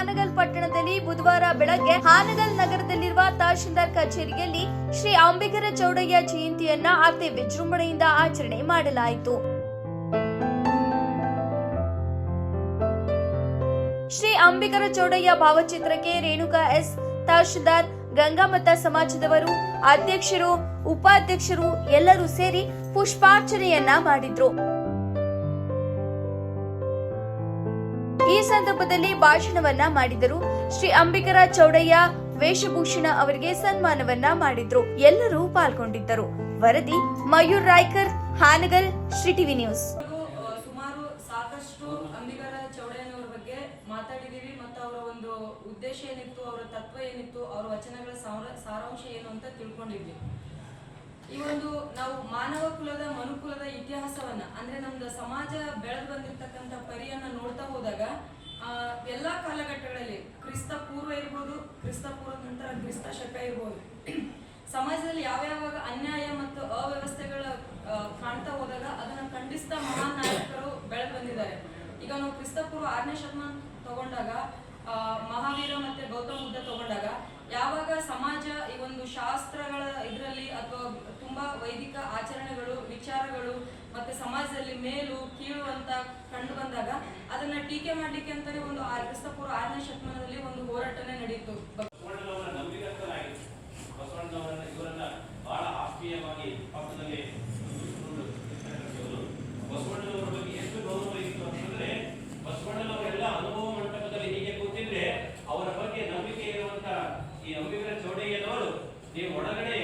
ಹಾನಗಲ್ ಪಟ್ಟಣದಲ್ಲಿ ಬುಧವಾರ ಬೆಳಗ್ಗೆ ಹಾನಗಲ್ ನಗರದಲ್ಲಿರುವ ತಹಶೀಲ್ದಾರ್ ಕಚೇರಿಯಲ್ಲಿ ಶ್ರೀ ಅಂಬಿಗರ ಚೌಡಯ್ಯ ಜಯಂತಿಯನ್ನ ಅತಿ ವಿಜೃಂಭಣೆಯಿಂದ ಆಚರಣೆ ಮಾಡಲಾಯಿತು. ಶ್ರೀ ಅಂಬಿಗರ ಚೌಡಯ್ಯ ಭಾವಚಿತ್ರಕ್ಕೆ ರೇಣುಕಾ ಎಸ್. ತಹಶೀಲ್ದಾರ್, ಗಂಗಾಮತ ಸಮಾಜದವರು, ಅಧ್ಯಕ್ಷರು, ಉಪಾಧ್ಯಕ್ಷರು ಎಲ್ಲರೂ ಸೇರಿ ಪುಷ್ಪಾರ್ಚನೆಯನ್ನ ಮಾಡಿದ್ರು. ಈ ಸಂದರ್ಭದಲ್ಲಿ ಭಾಷಣವನ್ನ ಮಾಡಿದರು. ಶ್ರೀ ಅಂಬಿಕರ ಚೌಡಯ್ಯ ವೇಷಭೂಷಣ ಅವರಿಗೆ ಸನ್ಮಾನವನ್ನ ಮಾಡಿದ್ರು. ಎಲ್ಲರೂ ಪಾಲ್ಗೊಂಡಿದ್ದರು. ವರದಿ ಮಯೂರ್ ರಾಯ್ಕರ್, ಹಾನಗಲ್, ಶ್ರೀ ಟಿವಿ ನ್ಯೂಸ್. ಸುಮಾರು ಸಾಕಷ್ಟು ಅಂಬಿಕರ ಚೌಡಯ್ಯನವರ ಬಗ್ಗೆ ಮಾತಾಡಿದೀವಿ ಮತ್ತು ಅವರ ಒಂದು ಉದ್ದೇಶ ಏನಿತ್ತು, ಅವರ ತತ್ವ ಏನಿತ್ತು, ಅವರ ವಚನಗಳ ಸಾರಾಂಶ ಏನು ಅಂತ ತಿಳ್ಕೊಂಡಿದ್ವಿ. ಈ ಒಂದು ನಾವು ಮಾನವ ಇತಿಹಾಸವನ್ನ ಅಂದ್ರೆ ನಮ್ದು ಸಮಾಜ ಬೆಳೆದು ಬಂದಿರ್ತಕ್ಕಂಥ ಪರಿಯನ್ನ ನೋಡ್ತಾ ಹೋದಾಗ ಆ, ಎಲ್ಲಾ ಕಾಲಘಟ್ಟಗಳಲ್ಲಿ ಕ್ರಿಸ್ತ ಪೂರ್ವ ಇರ್ಬೋದು ಕ್ರಿಸ್ತ ಪೂರ್ವ ನಂತರ ಕ್ರಿಸ್ತ ಶಕ ಇರ್ಬೋದು. ಸಮಾಜದಲ್ಲಿ ಯಾವ್ಯಾವ ಅನ್ಯಾಯ ಮತ್ತು ಅವ್ಯವಸ್ಥೆಗಳ ಕಾಣ್ತಾ ಹೋದಾಗ ಅದನ್ನ ಖಂಡಿಸ್ತಾ ಮಹಾನ್ ನಾಯಕರು ಬೆಳೆದು ಬಂದಿದ್ದಾರೆ. ಈಗ ನಾವು ಕ್ರಿಸ್ತ ಪೂರ್ವ ಆರನೇ ಶತಮಾನ ತಗೊಂಡಾಗ ಆ, ಮಹಾವೀರ ಮತ್ತೆ ಗೌತಮ ಬುದ್ಧ ತಗೊಂಡಾಗ ಯಾವಾಗ ಸಮಾಜ ಈ ಒಂದು ಶಾಸ್ತ್ರಗಳ ಇದರಲ್ಲಿ ಅಥವಾ ತುಂಬಾ ವೈದಿಕ ಆಚರಣೆಗಳು ಸಮಾಜದಲ್ಲಿ ಮೇಲು, ಕೀಳು ಅಂತ ಕಂಡು ಬಂದಾಗ ಅದನ್ನ ಟೀಕೆ ಮಾಡ್ಲಿಕ್ಕೆ ಅಂತಾನೆ ಒಂದು ಕ್ರಿಸ್ತಪೂರ್ವ ಆರನೇ ಶತಮಾನದಲ್ಲಿ ಒಂದು ಹೋರಾಟನೇ ನಡೆಯಿತು ಬಸವಣ್ಣನವರ ನಂಬಿಗಸ್ತನಾಗಿತ್ತು ಬಸವಣ್ಣನವರನ್ನ ಇವರನ್ನ ಬಹಳ ಆತ್ಮೀಯವಾಗಿ ಪಕ್ಕದಲ್ಲಿ ಇಟ್ಕೊಂಡು ಇರ್ತಕ್ಕಂಥವ್ರು. ಬಸವಣ್ಣನವರ ಬಗ್ಗೆ ಎಷ್ಟು ಗೌರವ ಇತ್ತು ಅಂತಂದ್ರೆ ಬಸವಣ್ಣನವರೆಲ್ಲ ಅನುಭವ ಮಂಟಪದಲ್ಲಿ ಹೀಗೆ ಕೂತಿದ್ರೆ ಅವರ ಬಗ್ಗೆ ನಂಬಿಕೆ ಇರುವಂತ ಈ ಅಂಬಿಗರ ಚೌಡಯ್ಯನವರು ನೀವು ಒಳಗಡೆ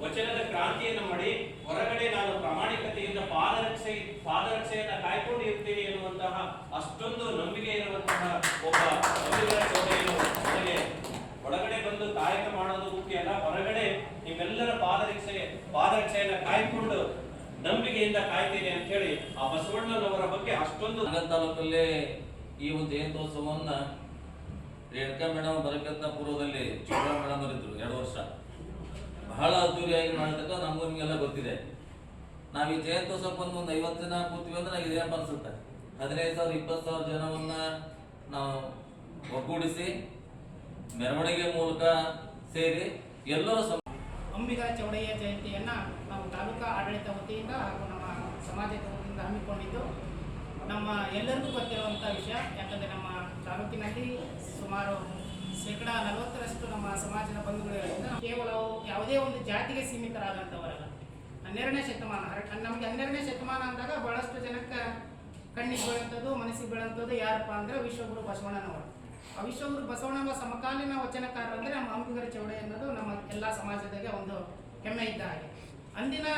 ವಚನದ ಕ್ರಾಂತಿಯನ್ನು ಮಾಡಿ ಹೊರಗಡೆ ನಾನು ಪ್ರಾಮಾಣಿಕತೆಯಿಂದ ಪಾದರಕ್ಷೆ ಪಾದರಕ್ಷೆಯನ್ನ ಕಾಯ್ಕೊಂಡು ಇರ್ತೀನಿ ಎನ್ನುವಂತಹ ಅಷ್ಟೊಂದು ನಂಬಿಕೆ ಇರುವಂತಹ ಒಬ್ಬ ಒಳಗಡೆ ಬಂದು ಕಾಯಕ ಮಾಡೋದು ಮುಖ್ಯ ಅಲ್ಲ. ಹೊರಗಡೆ ನಿಮ್ಮೆಲ್ಲರ ಪಾದರಕ್ಷೆ ಪಾದರಕ್ಷೆಯನ್ನ ಕಾಯ್ಕೊಂಡು ನಂಬಿಕೆಯಿಂದ ಕಾಯ್ತೀನಿ ಅಂತ ಹೇಳಿ ಆ ಬಸವಣ್ಣನವರ ಬಗ್ಗೆ ಅಷ್ಟೊಂದು ತಾಲೂಕಲ್ಲೇ ಈ ಒಂದು ಜಯಂತೋತ್ಸವವನ್ನ ರೇಣುಕಾ ಮೇಡಮ್ ಪೂರ್ವದಲ್ಲಿ ಚೋಳ ಮೇಡಮ್ ಅವರಿದ್ರು ಎರಡು ವರ್ಷ. ಬಹಳ ಅದ್ದೂರಿಯಾಗಿ ನಿಮಗೆಲ್ಲ ಗೊತ್ತಿದೆ. ನಾವು ಈ ಜಯಂತೋತ್ಸವ ಬಂದು ಒಂದು ಐವತ್ತು ಜನ ಕೂತೀವಿ ಅಂದ್ರೆ ಇದೇನಪ್ಪ ಅನ್ಸುತ್ತೆ? ಹದಿನೈದು ಸಾವಿರ, ಇಪ್ಪತ್ತು ಸಾವಿರ ಜನವನ್ನ ನಾವು ಒಗ್ಗೂಡಿಸಿ, ಮೆರವಣಿಗೆ ಮೂಲಕ ಸೇರಿ ಎಲ್ಲರೂ ಸಮ ಅಂಬಿಗರ ಚೌಡಯ್ಯ ಜಯಂತಿಯನ್ನು ನಾವು ತಾಲೂಕಾ ಆಡಳಿತ ವತಿಯಿಂದ ಹಾಗೂ ನಮ್ಮ ಸಮಾಜದ ವತಿಯಿಂದ ಹಮ್ಮಿಕೊಂಡಿದ್ದು. ನಮ್ಮ ಎಲ್ಲರಿಗೂ ಗೊತ್ತಿರುವಂಥ ವಿಷಯ, ಯಾಕಂದರೆ ನಮ್ಮ ತಾಲೂಕಿನಲ್ಲಿ ಸುಮಾರು ಶೇಕಡ ನಲವತ್ತರಷ್ಟು ನಮ್ಮ ಸಮಾಜದ ಬಂಧುಗಳಿರೋದ್ರಿಂದ ಕೇವಲ ಯಾವುದೇ ಒಂದು ಜಾತಿಗೆ ಸೀಮಿತರಾದಂಥವರಲ್ಲ ಹನ್ನೆರಡನೇ ಶತಮಾನ ನಮಗೆ ಹನ್ನೆರಡನೇ ಶತಮಾನ ಅಂದಾಗ ಬಹಳಷ್ಟು ಜನಕ್ಕೆ ಕಣ್ಣಿಗೆ ಬೀಳಂಥದ್ದು ಮನಸ್ಸಿಗೆ ಬೀಳಂಥದ್ದು ಯಾರಪ್ಪ ಅಂದ್ರೆ ವಿಶ್ವಗುರು ಬಸವಣ್ಣನವರು. ಆ ವಿಶ್ವಗುರು ಬಸವಣ್ಣನ ಸಮಕಾಲೀನ ವಚನಕಾರ ಅಂದ್ರೆ ನಮ್ಮ ಅಂಬಿಗರ ಚೌಡೆ ಅನ್ನೋದು ನಮ್ಮ ಎಲ್ಲ ಸಮಾಜದಾಗೆ ಒಂದು ಹೆಮ್ಮೆ ಇದ್ದ ಹಾಗೆ. ಅಂದಿನ